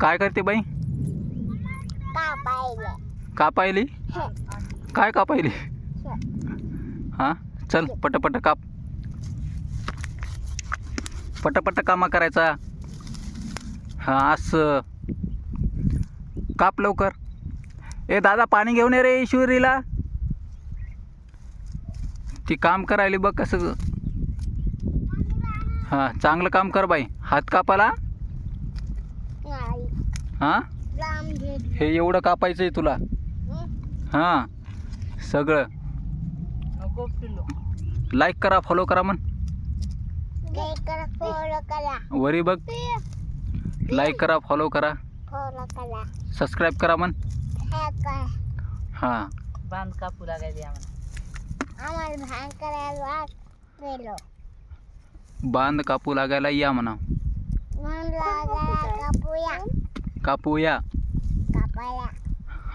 काय करते बाई? का पाहिली? काय का पाहिली? हां चल पटपट काप. पटपट कामा करायचा. हां असं. काप लवकर. ए दादा पाणी घेऊन ये रे ईश्वरीला ती काम करायली बघ कसं. हां चांगलं काम कर बाई. हात कापाला. हां? हे एवढं कापायचं आहे तुला? हां? सगळं? लाईक करा फॉलो करा करा वरी बघ. लाईक करा फॉलो करा. फॉलो करा सबस्क्राईब करा म्हण. हे. हां बांध कापू लागायली बांध कापू लागायला या म्हणा. मन कापूया कापायला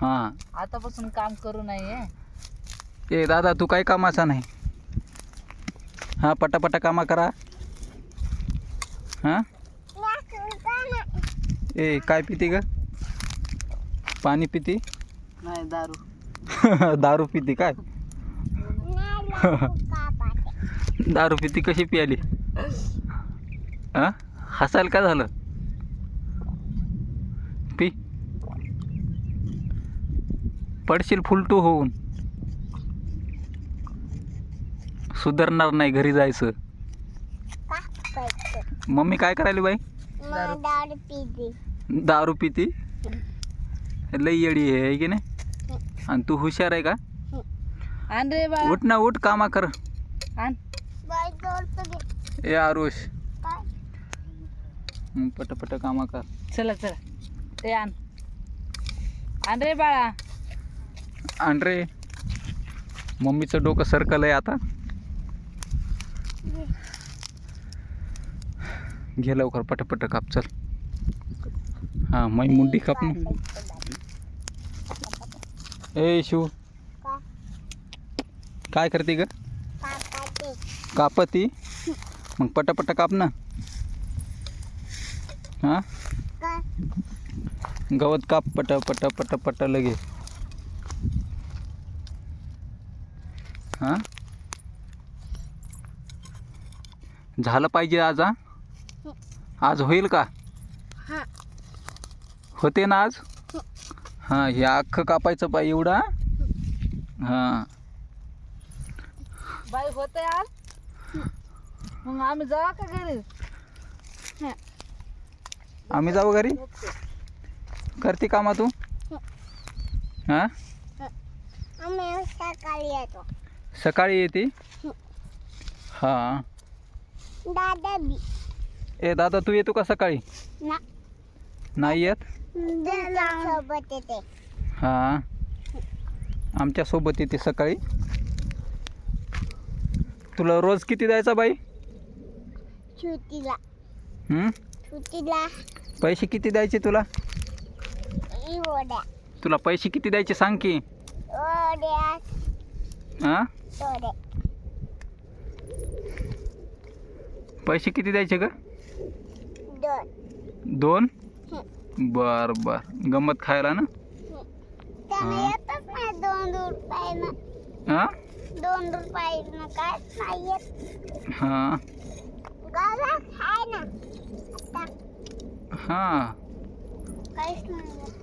हां आतापासून काम करू नये ए दादा तू काही कामाचा नाही हां पटापटा कामा करा हां ए काय पिती ग पाणी पिती नाही दारू दारू पिती काय दारू पिती कशी पियाली हां हसायला काय झालं पी. पडशील फुलटू होऊन. सुधारणार नाही घरी जायचं. मम्मी काय करायली बाई? दारू पिती. लई येडी आहे की नाही? आणि तू हुशार आहे का? उठ ना उठ कामा कर. ए आरुष. पटपट कामा कर. चला चला. ते आण आण रे बाळा. आण रे मम्मीचं डोकं सर्कल आहे आता. घे लवकर पटपट काप चल. हां मै मुंडी काप ना. ए शिव. काय काय करते ग? कापती. मग पटापट काप ना. हां? गवत काप पट पट पट पट लगे. हां? झालं पाहिजे आज हा? आज होईल का? हां. होते ना आज? हां. हे अख्खं कापायचं पाहिजे एवढा हां? बाई होते आज? मग आम्ही जाऊ का घरी? आम्ही जाऊ घरी? करते कामा तू? हां? आम्ही सकाळी येतो. सकाळी येते? हां. दादा बी. ए दादा तू येतो का सकाळी? ना. नाही येत? सोबत येते. हां. आमच्यासोबत येते सकाळी. तुला रोज किती द्यायचा बाई? सुटीला हं? सुटीला पैसे किती द्यायचे तुला? ओढ्या तुला पैसे किती द्यायचे सांग की. ओढ्या हां? ओढ्या पैसे किती द्यायचे ग? दोन. दोन? बर बर. गंमत खायला ना? त्याला हा. येतच नाही दोन रुपयानं. हां? दोन रुपयानं काय नाही येत. हां. गावात आहे ना. टाक, हां. काहीच नाही येत.